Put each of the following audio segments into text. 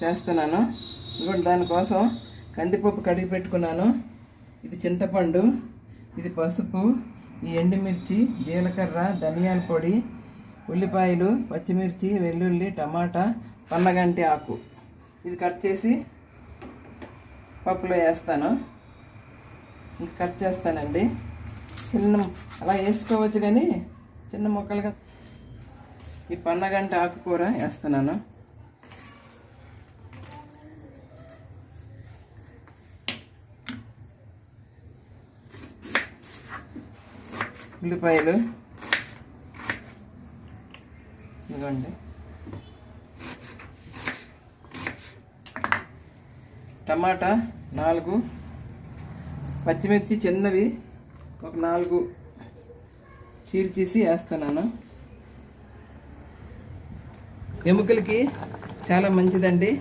చేస్తున్నాను. ఇదిగోండి దానికోసం కందిపప్పు కడిగి పెట్టుకున్నాను. ఇది చింతపండు ఇది పసుపు ఈ ఎండుమిర్చి జీలకర్ర ధనియాల పొడి ఉల్లిపాయలు పచ్చిమిర్చి వెల్లుల్లి టమాటా పన్నగంటి ఆకు. ఇది కట్ చేసి పప్పులో వేస్తాను. ఇంక కట్ చేస్తానండి. చిన్న అలా వేసుకోవచ్చు కానీ చిన్న ముక్కలుగా ఈ పన్నగంట ఆకుకూర వేస్తున్నాను. ఉల్లిపాయలు. ఇదిగోండి. టమాటా నాలుగు. పచ్చిమిర్చి చిన్నవి ఒక నాలుగు చీరి తీసి వేస్తున్నాను. ఎముకలకి చాలా మంచిదండి.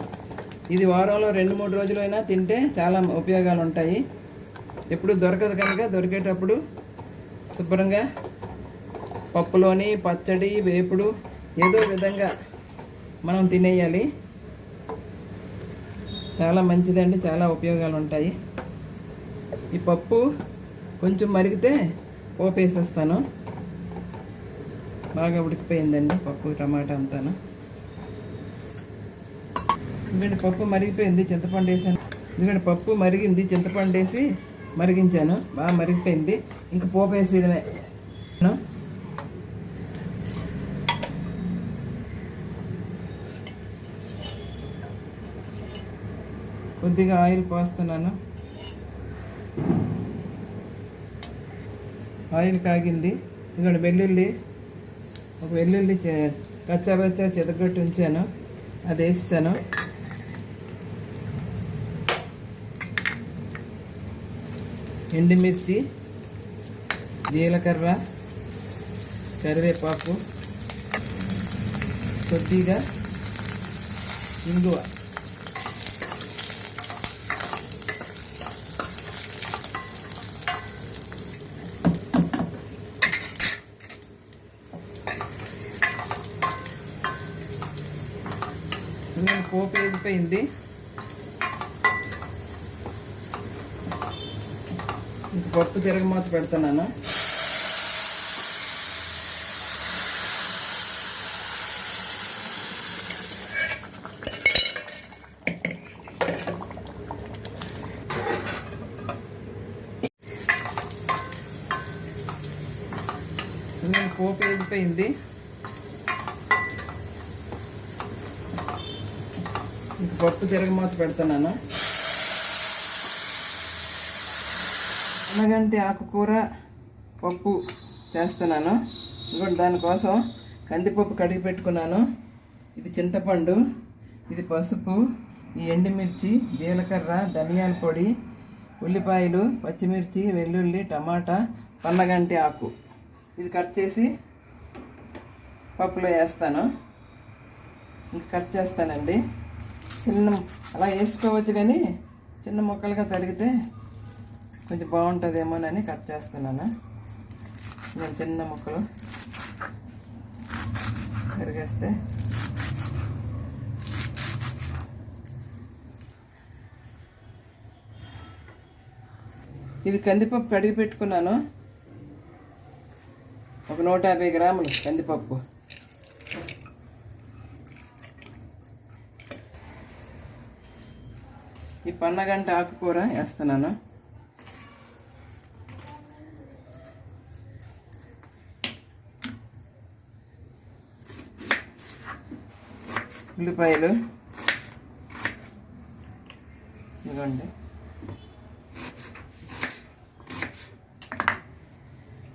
ఇది వారంలో రెండు మూడు రోజులైనా తింటే చాలా ఉపయోగాలు ఉంటాయి ఎప్పుడు దొరకదు కనుక దొరికేటప్పుడు శుభ్రంగా పప్పులోని పచ్చడి వేపుడు ఏదో విధంగా మనం తినేయాలి. చాలా మంచిదండి చాలా ఉపయోగాలు ఉంటాయి ఈ పప్పు కొంచెం మరిగితే పోపేసేస్తాను. బాగా ఉడికిపోయిందండి పప్పు టమాటా అంతాను. ఎందుకంటే పప్పు మరిగిపోయింది చింతపండు వేసాను ఎందుకంటే పప్పు మరిగింది చింతపండు వేసి మరిగించాను. బాగా మరిగిపోయింది. ఇంకా పోపు వేసేయడమే కొద్దిగా ఆయిల్ పోస్తున్నాను. ఆయిల్ కాగింది. ఇక్కడ వెల్లుల్లి. ఒక వెల్లుల్లి కచ్చాబచ్చా చెదగొట్టి ఉంచాను. అది వేస్తాను. ఎండుమిర్చి జీలకర్ర కరివేపాకు కొద్దిగా ఇంగువ. పోపు వేగిపోయింది. పప్పు తిరగమాత పెడుతున్నాను నేను పోపు వేగిపోయింది ఇంక పప్పు తిరగమాత పెడతాను అనగంటి ఆకుకూర పప్పు చేస్తున్నాను. ఇంకోటి దానికోసం కందిపప్పు కడిగి పెట్టుకున్నాను. ఇది చింతపండు ఇది పసుపు ఈ ఎండుమిర్చి జీలకర్ర ధనియాల పొడి ఉల్లిపాయలు పచ్చిమిర్చి వెల్లుల్లి టమాటా పన్నగంటి ఆకు. ఇది కట్ చేసి పప్పులో వేస్తాను. ఇంక కట్ చేస్తానండి. చిన్న అలా వేసుకోవచ్చు కానీ చిన్న ముక్కలుగా తరిగితే కొంచెం బాగుంటుందేమోనని కట్ చేస్తున్నాను. నేను చిన్న ముక్కలు పెరిగేస్తే. ఇది కందిపప్పు కడిగి పెట్టుకున్నాను. ఒక నూట యాభై గ్రాములు కందిపప్పు. ఈ పన్నగంట ఆకుకూర వేస్తున్నాను. ఉల్లిపాయలు. ఇదిగోండి.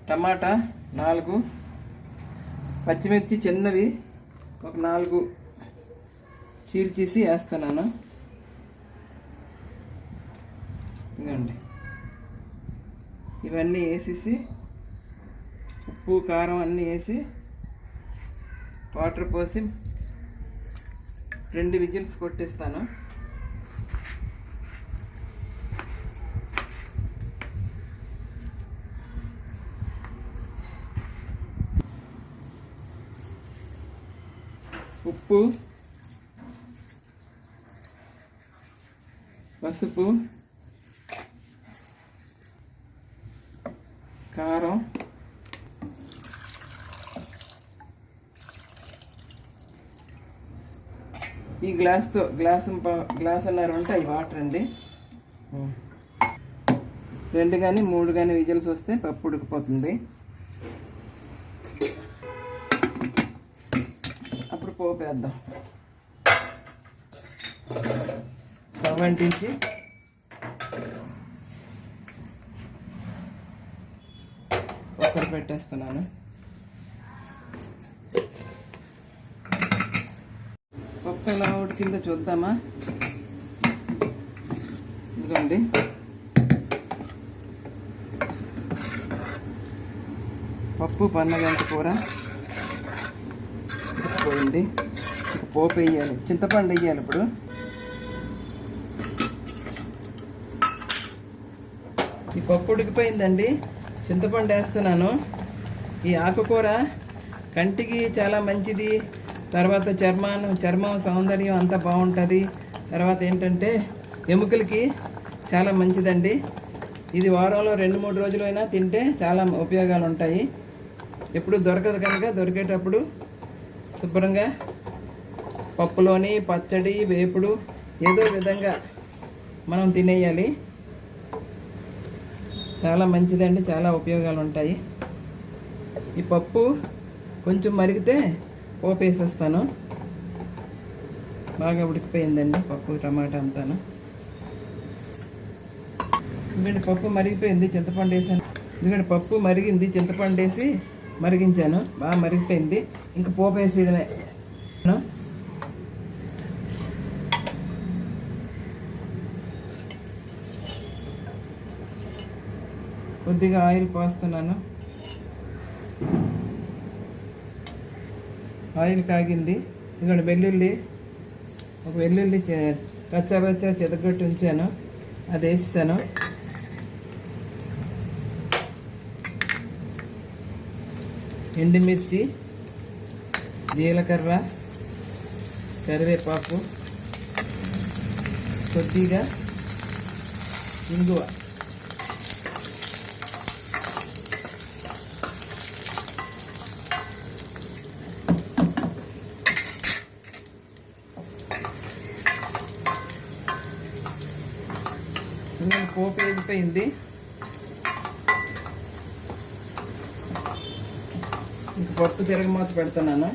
టమాటా నాలుగు. పచ్చిమిర్చి చిన్నవి ఒక నాలుగు. చీరి తీసి వేస్తున్నాను. ఇదిగోండి. ఇవన్నీ వేసేసి ఉప్పు కారం అన్నీ వేసి వాటర్ పోసి రెండు విజిల్స్ కొట్టిస్తాను. ఉప్పు పసుపు కారం ఈ గ్లాస్తో గ్లాస్ గ్లాస్ అన్నారు ఉంటే అవి వాటర్ అండి. రెండు కానీ మూడు కానీ విజిల్స్ వస్తే పప్పు ఉడికిపోతుంది. అప్పుడు పోపు వేద్దాం. స్టవ్ అంటించి కుక్కర్ పెట్టేస్తున్నాను. ఎలా ఉడికిందో చూద్దామా? ఇదిగోండి. పప్పు పన్నగంట కూర. పోయింది పోపు వేయాలి. చింతపండు వేయాలి ఇప్పుడు. ఈ పప్పు ఉడికిపోయిందండి. చింతపండు వేస్తున్నాను. ఈ ఆకుకూర కంటికి చాలా మంచిది. తర్వాత చర్మాను చర్మం సౌందర్యం అంతా బాగుంటుంది. తర్వాత ఏంటంటే ఎముకలకి చాలా మంచిదండి. ఇది వారంలో రెండు మూడు రోజులైనా తింటే చాలా ఉపయోగాలు ఉంటాయి ఎప్పుడు దొరకదు కనుక దొరికేటప్పుడు శుభ్రంగా పప్పులోని పచ్చడి వేపుడు ఏదో విధంగా మనం తినేయాలి. చాలా మంచిదండి చాలా ఉపయోగాలు ఉంటాయి ఈ పప్పు కొంచెం మరిగితే పోపు వేసేస్తాను బాగా ఉడికిపోయిందండి పప్పు టమాటా అంతాను. ఎందుకంటే పప్పు మరిగిపోయింది చింతపండు వేసాను. ఎందుకంటే పప్పు మరిగింది చింతపండు వేసి మరిగించాను. బాగా మరిగిపోయింది. ఇంకా పోపు వేసేయడమే. కొద్దిగా ఆయిల్ పోస్తున్నాను. ఆయిల్ కాగింది ఇక్కడ వెల్లుల్లి ఒక వెల్లుల్లి పచ్చపచ్చ చెదగొట్టి ఉంచాను. అది వేస్తాను. ఎండుమిర్చి జీలకర్ర కరివేపాకు కొద్దిగా ఇంగువ నేను పోపు వేగిపోయింది. ఇంక పప్పు తిరగమాత పెడుతున్నాను